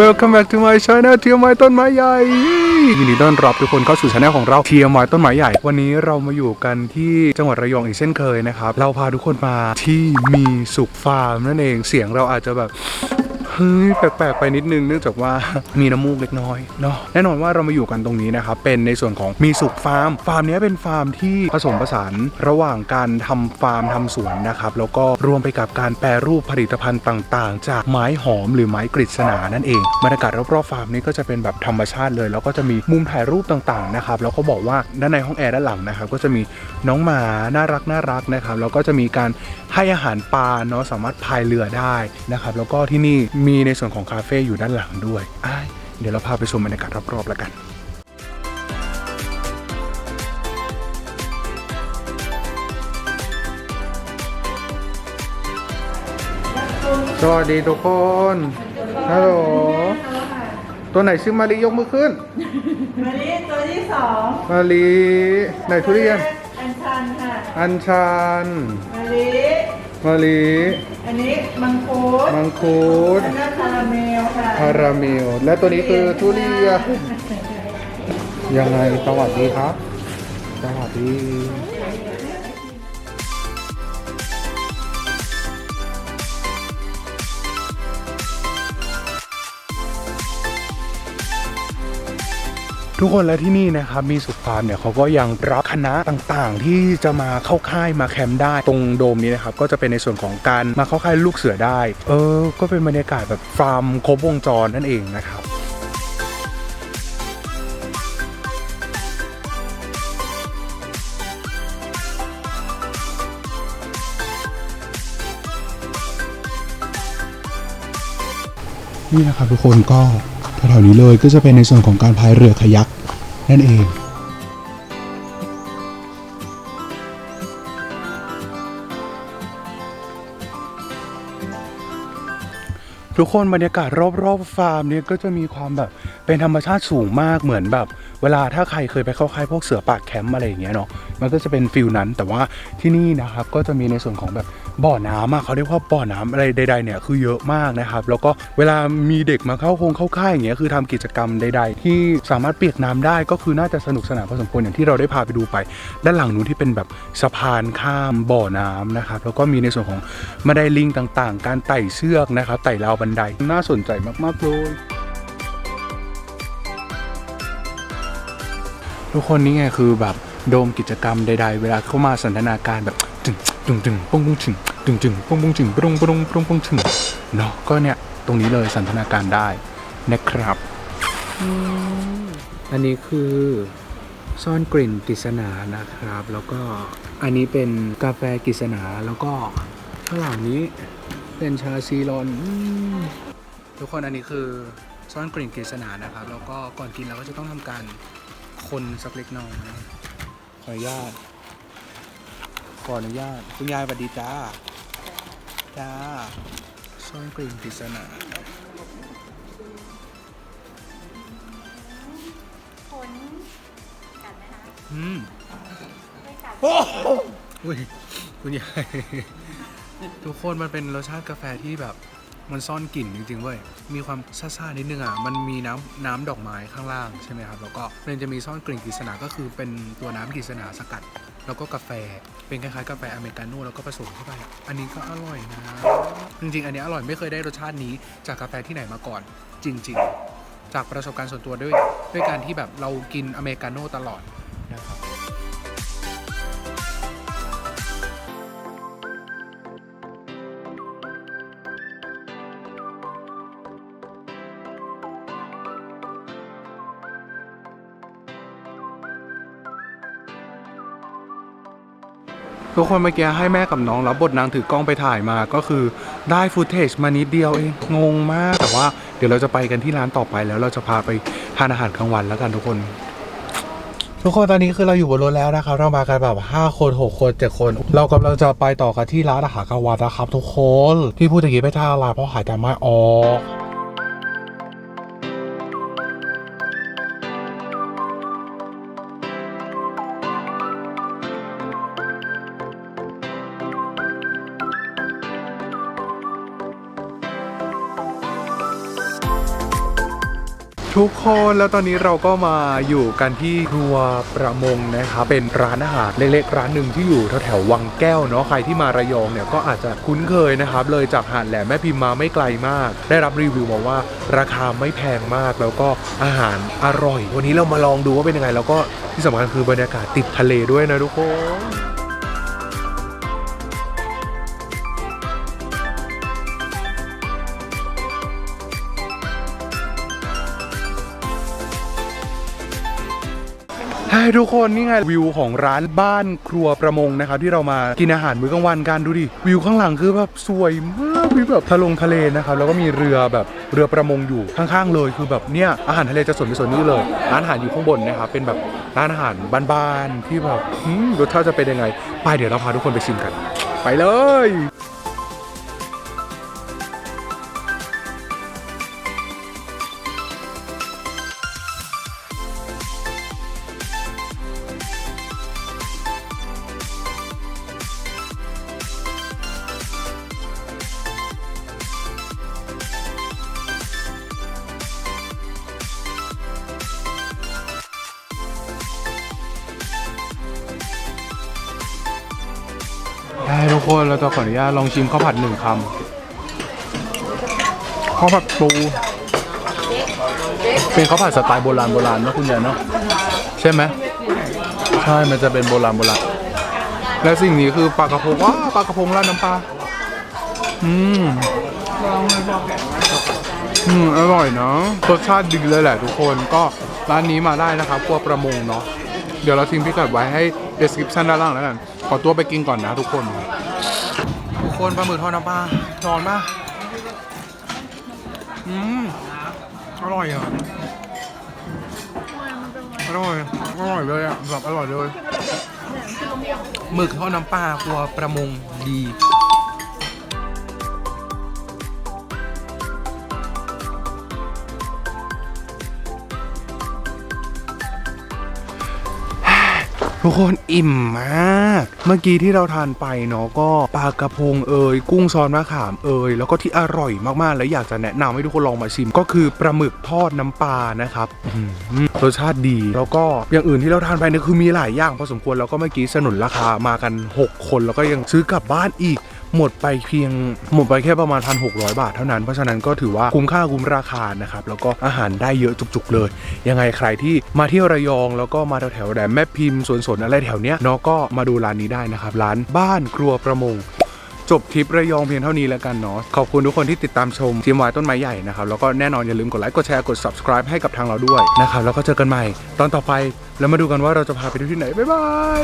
Welcome back to my channel เทียมไม้ต้นไม้ใหญ่ ยินดีต้อนรับทุกคนเข้าสู่ช anel ของเราเทียมไม้ต้นไม้ใหญ่ วันนี้เรามาอยู่กันที่จังหวัดระยองอีกเช่นเคยนะครับ เราพาทุกคนมาที่มีสุขฟาร์มนั่นเอง เสียงเราอาจจะแบบ เฮ้ยแปลกๆไปนิดนึงเนื่องจากว่ามีน้ำมูกเล็กน้อยเนาะแน่นอนว่าเรามาอยู่กันตรงนี้นะครับเป็นในส่วนของมีสุขฟาร์ม ฟาร์มนี้เป็นฟาร์มที่ผสมผสานระหว่างการทำฟาร์มทำสวนนะครับแล้วก็รวมไปกับการแปรรูปผลิตภัณฑ์ต่างๆ จากไม้หอมหรือไม้กฤษณานั่นเองบรรยากาศรอบๆฟาร์มนี้ก็จะเป็นแบบธรรมชาติเลย แล้วก็จะมีมุมถ่ายรูปต่างๆนะครับแล้วก็บอกว่าด้านในห้องแอร์ด้านหลังนะครับก็จะมีน้องหมาน่ารักน่ารักนะครับแล้วก็จะมีการให้อาหารปลาเนาะสามารถพายเรือได้นะครับแล้วก็ที่นี่มีในส่วนของคาเฟ่อยู่ด้านหลังด้วยอ้ายเดี๋ยวเราพาไปชมบรรยากาศรอบๆแล้วกันสวัสดีทุกคน ฮัลโหล ตัวไหนชื่อมารียกมือขึ้นมะลิตัวที่สอง มารีไหนทุเรียน อัญชันค่ะ อัญชันมะลิ มารีอันนี้มังคุดมังคุดแล้วก็คาราเมลค่ะคาราเมล และตัวนี้คือทุเรียนยังไงสวัสดีครับสวัสดี ทุกคนและที่นี่นะครับมีสุขฟาร์มเนี่ยเขาก็ยังรับคณะต่างๆ ที่จะมาเข้าค่ายมาแคมป์ได้ตรงโดมนี้นะครับก็จะเป็นในส่วนของการมาเข้าค่ายลูกเสือได้ เออ ก็เป็นบรรยากาศแบบฟาร์มครบวงจรนั่นเองนะครับนี่นะครับทุกคนก็ แถวนี้เลยก็จะเป็นในส่วนของการพายเรือคายักนั่นเองทุกคนบรรยากาศรอบๆฟาร์มเนี่ยก็จะมีความแบบเป็นธรรมชาติสูงมากเหมือนแบบ เวลาถ้าใครเคยไปเข้าค่ายพวกเสือป่าแคมป์อะไรอย่างเงี้ยเนาะมันก็จะเป็นฟิลนั้น แต่ว่าที่นี่นะครับก็จะมีในส่วนของแบบบ่อน้ำอะเขาเรียกว่าบ่อน้ำอะไรใด ๆเนี่ยคือเยอะมากนะครับ แล้วก็เวลามีเด็กมาเข้าโครงเข้าค่ายอย่างเงี้ยคือทำกิจกรรมใด ๆ ที่สามารถเปียกน้ำได้ก็คือน่าจะสนุกสนานพอสมควรอย่างที่เราได้พาไปดูไป ด้านหลังนู้นที่เป็นแบบสะพานข้ามบ่อน้ำนะครับแล้วก็มีในส่วนของบันไดลิงต่างๆ การไต่เชือกนะครับไต่ราวบันไดน่าสนใจมากๆเลย ทุกคนนี่ไงคือแบบโดมกิจกรรมใด ๆ เวลาเข้ามาสันทนาการแบบจึงจึงจึงปุ้งปุ้งจึงจึงจึงปุ้งปุ้งจึงปุ้งปุ้งปุ้งปุ้งจึงเนาะก็เนี่ยตรงนี้เลยสันทนาการได้นะครับ อันนี้คือซ่อนกลิ่นกฤษณานะครับ แล้วก็อันนี้เป็นกาแฟกฤษณาแล้วก็ข้างหลังนี้เป็นชาซีรอนอืมทุกคนอันนี้คือซ่อนกลิ่นกฤษณานะครับ แล้วก็ก่อนกินเราก็จะต้องทำการ คนสักเล็กน้อยขออนุญาต ขออนุญาต คุณยายสวัสดีจ้า จ้าซ่อนกลิ่นปริศนาผลกัดไหมคะอืมไม่กัดอุ้ยคุณยาย ทุกคนมันเป็นรสชาติกาแฟที่แบบ มันซ่อนกลิ่นจริงๆเว้ย มีความซ่าๆนิดนึงอะ มันมีน้ำน้ำดอกไม้ข้างล่างใช่ไหมครับ แล้วก็มันจะมีซ่อนกลิ่นกฤษณาก็คือเป็นตัวน้ำกฤษณาสกัด แล้วก็กาแฟ เป็นคล้ายๆกาแฟอเมริกาโน่แล้วก็ผสมเข้าไป อันนี้ก็อร่อยนะ จริงๆ อันนี้อร่อยไม่เคยได้รสชาตินี้จากกาแฟที่ไหนมาก่อน จริง ๆ จากประสบการณ์ส่วนตัวด้วย ด้วยการที่แบบเรากินอเมริกาโน่ตลอดนะครับ ทุกคนเมื่อกี้ให้แม่กับน้องรับบทนางถือกล้องไปถ่ายมาก็คือได้ฟุตเทจมานิดเดียวเองงงมาก แต่ว่าเดี๋ยวเราจะไปกันที่ร้านต่อไปแล้วเราจะพาไปทานอาหารกลางวันแล้วกันทุกคน ทุกคนตอนนี้คือเราอยู่บนรถแล้วนะครับ เรามากันแบบ5คน6คน7คน เรากำลังจะไปต่อกันที่ร้านอาหารกลางวันนะครับ ทุกคนที่พูดตะกี้ไม่ท่าอะไรเพราะหายใจไม่ออก ทุกคนแล้วตอนนี้เราก็มาอยู่กันที่ครัวประมงนะครับเป็นร้านอาหารเล็กๆร้านหนึ่งที่อยู่แถวๆวังแก้วเนาะใครที่มาระยองเนี่ยก็อาจจะคุ้นเคยนะครับเลยจากหาดแหลมแม่พิมพ์มาไม่ไกลมาก ได้รับรีวิวมาว่าราคาไม่แพงมากแล้วก็อาหารอร่อย วันนี้เรามาลองดูว่าเป็นยังไง แล้วก็ที่สำคัญคือบรรยากาศติดทะเลด้วยนะทุกคน ทุกคนนี่ไงวิวของร้านบ้านครัวประมงนะครับที่เรามากินอาหารมื้อกลางวันกันดูดิวิวข้างหลังคือแบบสวยมากวิวแบบทะลงทะเลนะครับแล้วก็มีเรือแบบเรือประมงอยู่ข้างๆเลยคือแบบเนี่ยอาหารทะเลจะสวนไปส่วนนี้เลยร้านอาหารอยู่ข้างบนนะครับเป็นแบบร้านอาหารบ้านๆที่แบบรสชาติจะเป็นยังไง ไปเดี๋ยวเราพาทุกคนไปชิมกัน ไปเลย กคนเราจะขออนุญาตลองชิมข้าวผัดหนึ่งคำข้าวผัดปู เป็นข้าวผัดสไตล์โบราณโบราณนะคุณยายเนาะใช่ไหมใช่มันจะเป็นโบราณโบราณและสิ่งนี้คือปลากระพงว้าปลากระพงราดน้ำปลาอืมอืมอร่อยเนาะรสชาติดีเลยแหละทุกคนก็ร้านนี้มาได้นะครับครัวประมงเนาะเดี๋ยวเราทิ้งพิกัดไว้ให้ description ด้านล่างแล้วกัน ขอตัวไปกินก่อนนะทุกคน ทุกคนปลาหมึกทอดน้ำปลานอนมากอืมอร่อยอะอร่อยอร่อยเลยอะแบบอร่อยเลยหมึกทอดน้ำปลาครัวประมงดี ทุกคนอิ่มมาก เมื่อกี้ที่เราทานไปเนาะก็ปลากระพงเอยกุ้งซอนมะขามเอยแล้วก็ที่อร่อยมากๆ และอยากจะแนะนำให้ทุกคนลองมาชิม ก็คือปลาหมึกทอดน้ำปลานะครับรสชาติดีแล้วก็อย่างอื่นที่เราทานไปเนี่ยคือมีหลายอย่างพอสมควรแล้วก็เมื่อกี้สนุนราคามากัน 6 คนแล้วก็ยังซื้อกลับบ้านอีก หมดไปเพียงหมดไปแค่ประมาณ 1,600 บาทเท่านั้น เพราะฉะนั้นก็ถือว่าคุ้มค่าคุ้มราคานะครับ แล้วก็อาหารได้เยอะจุกๆเลย ยังไงใครที่มาเที่ยวระยอง แล้วก็มาแถวๆแหลมแม่พิมพ์สวนสนอะไรแถวเนี้ยเนาะก็มาดูร้านนี้ได้นะครับร้านบ้านครัวประมงจบทริประยองเพียงเท่านี้แล้วกันเนาะขอบคุณทุกคนที่ติดตามชมทีมวายต้นไม้ใหญ่นะครับ แล้วก็แน่นอนอย่าลืมกดไลค์กดแชร์กด subscribe ให้กับทางเราด้วยนะครับ แล้วก็เจอกันใหม่ ตอนต่อไปแล้วมาดูกันว่าเราจะพาไปที่ไหน บ๊ายบาย